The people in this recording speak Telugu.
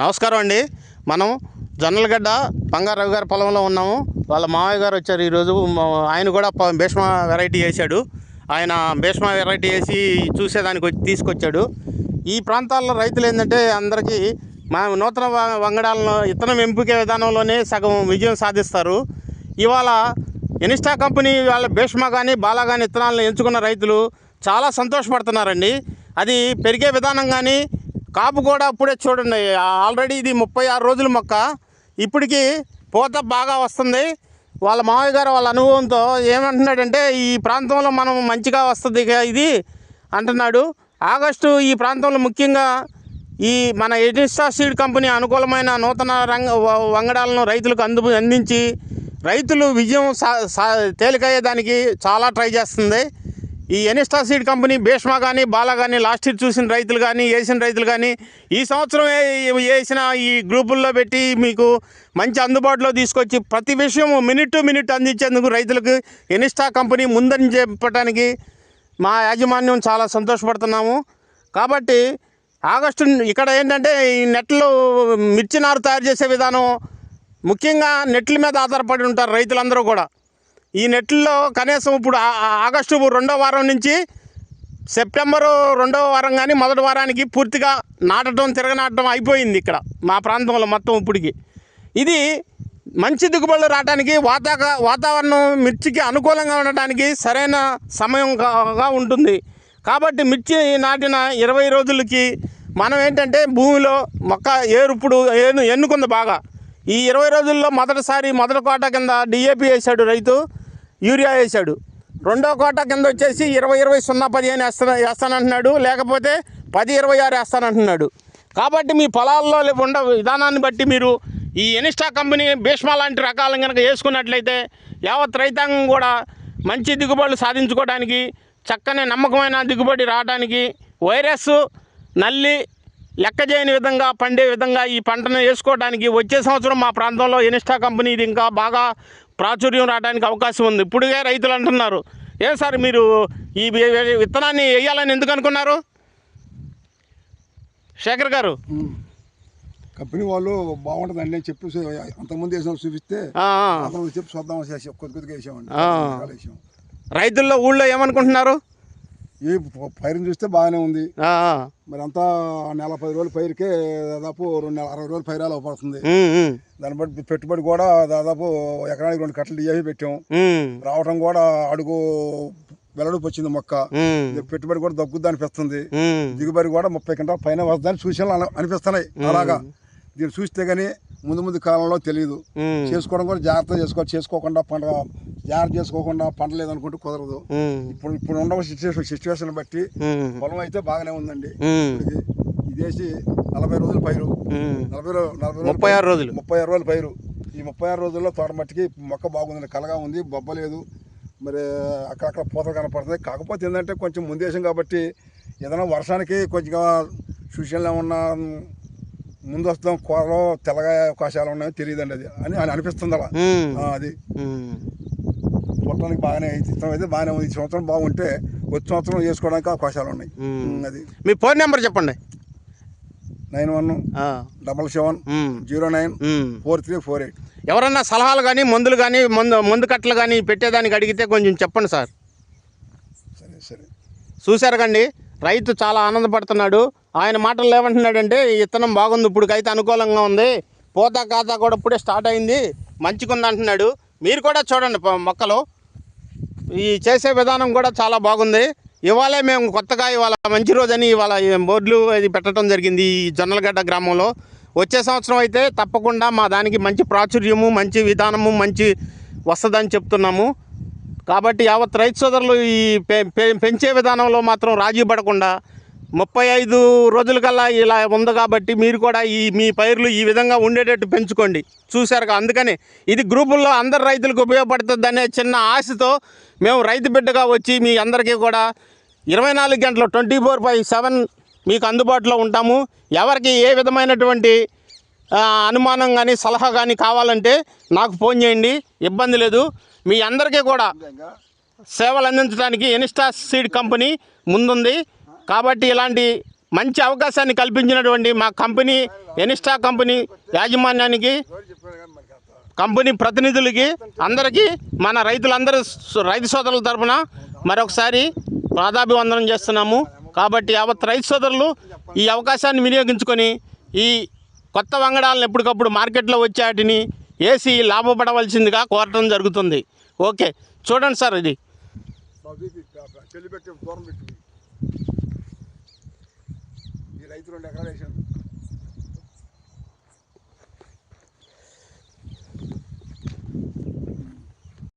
నమస్కారం అండి. మనం జొన్నలగడ్డ బంగారావు గారి పొలంలో ఉన్నాము. వాళ్ళ మావయ్య గారు వచ్చారు ఈరోజు. ఆయన కూడా భీష్మ వెరైటీ వేసాడు ఆయన భీష్మ వెరైటీ వేసి చూసేదానికి వచ్చి తీసుకొచ్చాడు. ఈ ప్రాంతాల్లో రైతులు ఏంటంటే అందరికీ మా నూతన వంగడాలను ఇత్తనం ఎంపికే విధానంలోనే సగం విజయం సాధిస్తారు. ఇవాళ ఇన్స్టా కంపెనీ వాళ్ళ భీష్మ కానీ బాలా కానీ ఇత్తనాలను ఎంచుకున్న రైతులు చాలా సంతోషపడుతున్నారండి. అది పెరిగే విధానం కానీ కాపు కూడా అప్పుడే చూడండి ఆల్రెడీ ఇది ముప్పై ఆరు రోజుల మొక్క. ఇప్పటికీ పూత బాగా వస్తుంది. వాళ్ళ మావయ్య గారు వాళ్ళ అనుభవంతో ఏమంటున్నాడంటే ఈ ప్రాంతంలో మనం మంచిగా వస్తుంది ఇది అంటున్నాడు. ఆగస్టు ఈ ప్రాంతంలో ముఖ్యంగా ఈ మన ఎడిస్టా సీడ్ కంపెనీ అనుకూలమైన నూతన రంగ వంగడాలను రైతులకు అందు అందించి రైతులు విజయం సా సా తేలికయ్యేదానికి చాలా ట్రై చేస్తుంది. ఈ ఎనిస్టా సీడ్ కంపెనీ భీష్మ కానీ బాలా కానీ లాస్ట్ ఇయర్ చూసిన రైతులు కానీ వేసిన రైతులు కానీ ఈ సంవత్సరం వేసిన ఈ గ్రూపుల్లో పెట్టి మీకు మంచి అందుబాటులో తీసుకొచ్చి ప్రతి విషయం మినిట్ టు మినిట్ అందించేందుకు రైతులకు ఎనిస్టా కంపెనీ ముందని చెప్పడానికి మా యాజమాన్యం చాలా సంతోషపడుతున్నాము. కాబట్టి ఆగస్టు ఇక్కడ ఏంటంటే ఈ నెట్లు మిర్చి నారు తయారు చేసే విధానం ముఖ్యంగా నెట్ల మీద ఆధారపడి ఉంటారు రైతులందరూ కూడా. ఈ నెట్లో కనీసం ఇప్పుడు ఆగస్టు రెండో వారం నుంచి సెప్టెంబరు రెండవ వారం కానీ మొదటి వారానికి పూర్తిగా నాటడం తిరగనాటడం అయిపోయింది ఇక్కడ మా ప్రాంతంలో మొత్తం ఇప్పటికి. ఇది మంచి దిగుబడులు రావడానికి వాతాక వాతావరణం మిర్చికి అనుకూలంగా ఉండటానికి సరైన సమయంగా ఉంటుంది. కాబట్టి మిర్చి నాటిన ఇరవై రోజులకి మనం ఏంటంటే భూమిలో మొక్క ఏరుప్పుడు ఏను ఎన్నుకుంది బాగా. ఈ ఇరవై రోజుల్లో మొదటిసారి మొదటి కోట కింద డిఏపి వేశాడు రైతు. యూరియా వేశాడు. రెండో కోట కింద వచ్చేసి ఇరవై ఇరవై సున్నా పదిహేను వేస్తా వేస్తానంటున్నాడు. లేకపోతే పది ఇరవై ఆరు వేస్తానంటున్నాడు. కాబట్టి మీ పొలాల్లో ఉండ విధానాన్ని బట్టి మీరు ఈ ఎనిస్టా కంపెనీ భీష్మ లాంటి రకాలను కనుక వేసుకున్నట్లయితే యావత్ రైతాంగం కూడా మంచి దిగుబడులు సాధించుకోవడానికి చక్కని నమ్మకమైన దిగుబడి రావడానికి వైరస్ నల్లి లెక్క చేయని విధంగా పండే విధంగా ఈ పంటను వేసుకోవడానికి వచ్చే సంవత్సరం మా ప్రాంతంలో ఎనిస్టా కంపెనీ ఇది ఇంకా బాగా ప్రాచుర్యం రావడానికి అవకాశం ఉంది. ఇప్పుడుగా రైతులు అంటున్నారు ఏం సార్ మీరు ఈ విత్తనాన్ని వేయాలని ఎందుకు అనుకున్నారు? శేఖర్ గారు. కంపెనీ వాళ్ళు బాగుంటుందండి అని చెప్పి అంతకుముందు వేసాం చూపిస్తే చెప్పి చూద్దాం కొద్ది కొద్దిగా వేసామండి. రైతుల్లో ఊళ్ళో ఏమనుకుంటున్నారు? ఈ పైరుని చూస్తే బాగానే ఉంది. మరి అంతా నెల పది రోజుల పైరుకే దాదాపు రెండు నెల అరవై రోజులు పైరాలు పడుతుంది ఉమ్, ఉమ్, దాన్ని బట్టి పెట్టుబడి కూడా దాదాపు ఎకరానికి రెండు కట్టలు డిఏవి పెట్టాం. రావటం కూడా అడుగు వెల్లడికి వచ్చింది మొక్క. పెట్టుబడి కూడా తగ్గుద్ది అనిపిస్తుంది. దిగుబడి కూడా ముప్పై గంటల పైన వస్తుందని సూచనలు అన- అనిపిస్తున్నాయి. అలాగా. దీన్ని చూస్తే కానీ ముందు ముందు కాలంలో తెలియదు చేసుకోవడం కూడా జాగ్రత్త చేసుకోవాలి. చేసుకోకుండా పంట జాగ్రత్త చేసుకోకుండా పంట లేదనుకుంటే కుదరదు. ఇప్పుడు ఇప్పుడు ఉన్న సిచ్యువేషన్ సిచ్యువేషన్ బట్టి పొలం అయితే బాగానే ఉందండి. ఇదేసి నలభై రోజులు పైరు. నలభై నలభై ముప్పై ఆరు రోజులు. ముప్పై ఆరు రోజులు పైరు. ఈ ముప్పై ఆరు రోజుల్లో తోట మట్టికి మొక్క బాగుంది కలగా ఉంది బొబ్బ లేదు. మరి అక్కడక్కడ పూతలు కనపడుతుంది కాకపోతే ఏంటంటే కొంచెం ముందేశం కాబట్టి ఏదైనా వర్షానికి కొంచెం సూచనలు ఏమన్నా ముందు వస్తాం కూరలో తెల్లగా అవకాశాలు ఉన్నాయో తెలియదండి అది. అని అని అనిపిస్తుంది అలా. అది. చూడటానికి బాగానే ఇష్టం అయితే బాగానే ఉంది. ఈ సంవత్సరం బాగుంటే వచ్చే సంవత్సరం చేసుకోవడానికి అవకాశాలు ఉన్నాయి. అది. మీ ఫోన్ నెంబర్ చెప్పండి. Nine one double seven zero nine. Four three four eight. ఎవరన్నా సలహాలు కానీ మందులు కానీ మందు మందు కట్టలు కానీ పెట్టేదానికి అడిగితే కొంచెం చెప్పండి సార్. సరే సరే. చూశారు కండి. రైతు చాలా ఆనందపడుతున్నాడు. ఆయన మాటలు ఏమంటున్నాడంటే ఈ ఇత్తనం బాగుంది ఇప్పుడుకైతే అనుకూలంగా ఉంది. పోతా కాతా కూడా ఇప్పుడే స్టార్ట్ అయింది. మంచిగుంది అంటున్నాడు. మీరు కూడా చూడండి మొక్కలు. ఈ చేసే విధానం కూడా చాలా బాగుంది. ఇవాళే మేము కొత్తగా ఇవాళ మంచి రోజని ఇవాళ బోర్డులు అది పెట్టడం జరిగింది ఈ జొన్నలగడ్డ గ్రామంలో. వచ్చే సంవత్సరం అయితే తప్పకుండా మా దానికి మంచి ప్రాచుర్యము మంచి విధానము మంచి వస్తుందని చెప్తున్నాము. కాబట్టి యావత్ రైతు సోదరులు ఈ పె- పెంచే విధానంలో మాత్రం రాజీ పడకుండా ముప్పై ఐదు రోజులకల్లా ఇలా ఉంది కాబట్టి మీరు కూడా ఈ మీ పైర్లు ఈ విధంగా ఉండేటట్టు పెంచుకోండి. చూశారు అందుకని ఇది గ్రూపుల్లో అందరు రైతులకు ఉపయోగపడుతుంది అనే చిన్న ఆశతో మేము రైతు బిడ్డగా వచ్చి మీ అందరికీ కూడా ఇరవై నాలుగు గంటలు ట్వంటీ ఫోర్ బై సెవెన్ మీకు అందుబాటులో ఉంటాము. ఎవరికి ఏ విధమైనటువంటి అనుమానం కానీ సలహా కానీ కావాలంటే నాకు ఫోన్ చేయండి. ఇబ్బంది లేదు. మీ అందరికీ కూడా సేవలు అందించడానికి ఎనిస్టా సీడ్ కంపెనీ ముందుంది. కాబట్టి ఇలాంటి మంచి అవకాశాన్ని కల్పించినటువంటి మా కంపెనీ ఎనిస్టా కంపెనీ యాజమాన్యానికి కంపెనీ ప్రతినిధులకి అందరికీ మన రైతులందరూ రైతు సోదరుల తరపున మరొకసారి పాదాభివందనం చేస్తున్నాము. కాబట్టి యావత్ రైతు సోదరులు ఈ అవకాశాన్ని వినియోగించుకొని ఈ కొత్త వంగడాలను ఎప్పటికప్పుడు మార్కెట్లో వచ్చే వాటిని ఏసీ లాభపడవలసిందిగా కోరటం జరుగుతుంది. ఓకే చూడండి సార్ ఇది. ఈ రైతు రెండు ఎకరాలు వేసాడు.